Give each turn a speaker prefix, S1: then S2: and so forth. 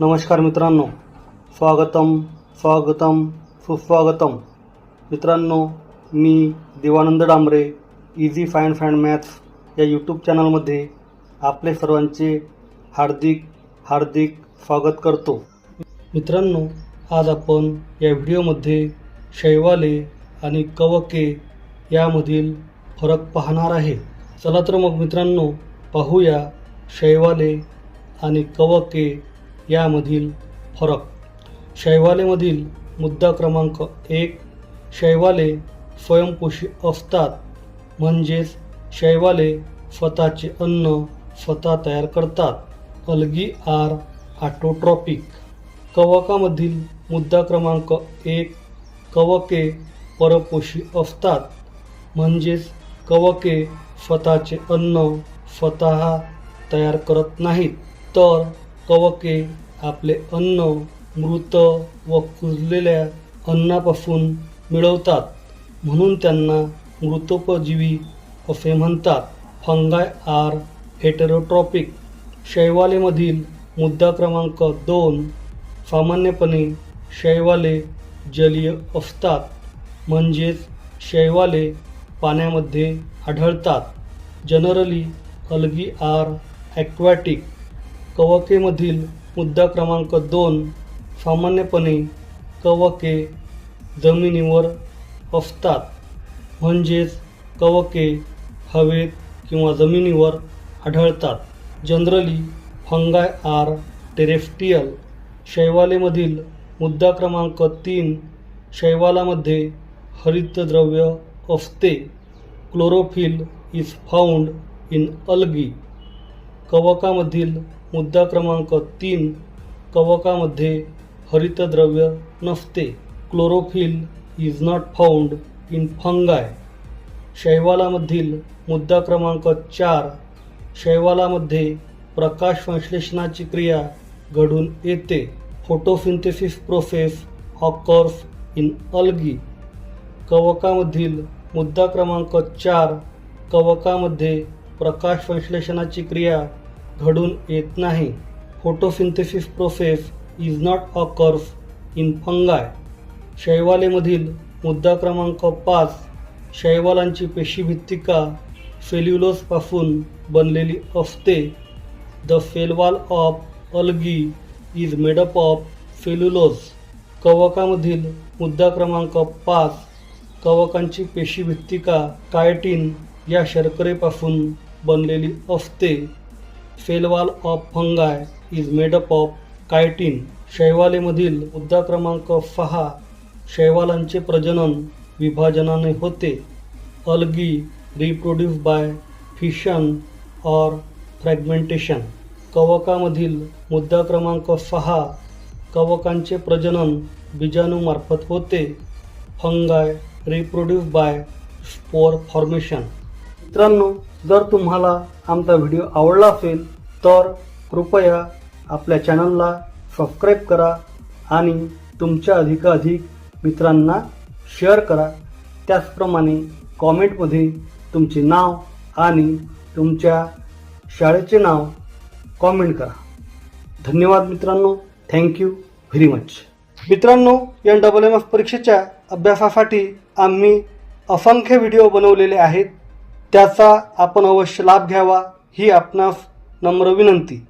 S1: नमस्कार मित्रांनो. स्वागतम स्वागतम सुस्वागतम. मित्रांनो मी Devanand Dambare easy fine fine maths या यूट्यूब चॅनलमध्ये आपले सर्वांचे हार्दिक हार्दिक स्वागत करतो. मित्रांनो आज आपण या व्हिडिओमध्ये शैवाले आणि कवके यामधील फरक पाहणार आहे. चला तर मग मित्रांनो पाहूया शैवाले आणि कवके यामधील फरक. शैवालेमधील मुद्दा क्रमांक एक शैवाले स्वयंपोषी असतात. म्हणजेच शैवाले स्वतःचे अन्न स्वतः तयार करतात. Algae R autotrophic. कवकामधील मुद्दा क्रमांक एक कवके परपोषी असतात. म्हणजेच कवके स्वतःचे अन्न स्वतः तयार करत नाहीत. तर कवके आपले अन्न मृत व कुजलेल्या अन्नापासून मिळवतात. म्हणून त्यांना मृतोपजीवी असे म्हणतात. फंगाय आर हेटेरोट्रॉपिक. शैवालेमधील मुद्दा क्रमांक दोन सामान्यपणे शैवाले जलीय असतात. म्हणजेच शैवाले पाण्यामध्ये आढळतात. Generally algae are aquatic. कवकेमधील मुद्दा क्रमांक दोन सामान्यपणे कवके जमिनीवर असतात. म्हणजेच कवके हवेत किंवा जमिनीवर आढळतात. जनरली फंगाय आर टेरेफ्टियल शैवालेमधील मुद्दा क्रमांक तीन शैवालामध्ये हरितद्रव्य असते. Chlorophyll is found in algae. कवकामधील मुद्दा क्रमांक तीन कवकामध्ये हरितद्रव्य नसते. Chlorophyll is not found in fungi शैवालामधील मुद्दा क्रमांक चार शैवालामध्ये प्रकाश संश्लेषणाची क्रिया घडून येते. Photosynthesis process occurs in algae कवकामधील मुद्दा क्रमांक चार कवकामध्ये प्रकाश संश्लेषणाची क्रिया घडून येत नाही. Photosynthesis process is not occurs in fungi. शैवालेमधील मुद्दा क्रमांक पाच शैवालांची पेशीभित्तिका सेल्युलोजपासून बनलेली असते. The cell wall of algae is made up of cellulose. कवकामधील मुद्दा क्रमांक पाच कवकांची पेशीभित्तिका कायटिन या शर्करेपासून बनलेली असते. Cell wall of fungi is made up of chitin. शैवालेमधील मुद्दा क्रमांक सहा शैवालांचे प्रजनन विभाजनाने होते. Algae reproduce by fission or fragmentation. कवकामधील मुद्दा क्रमांक सहा कवकांचे प्रजनन बीजाणूमार्फत होते. Fungi reproduce by spore formation. मित्रांनो जर तुम्हाला आमचा व्हिडिओ आवडला असेल तर कृपया आपल्या चॅनलला सबस्क्राईब करा आणि तुमच्या अधिकाधिक मित्रांना शेअर करा. त्याचप्रमाणे कॉमेंटमध्ये तुमचे नाव आणि तुमच्या शाळेचे नाव कॉमेंट करा. धन्यवाद मित्रांनो. थँक्यू व्हेरी मच मित्रांनो या डबल एम एफ परीक्षेच्या अभ्यासासाठी आम्ही असंख्य व्हिडिओ बनवलेले आहेत. त्याचा आपण अवश्य लाभ घ्यावा ही आपणास नम्र विनंती.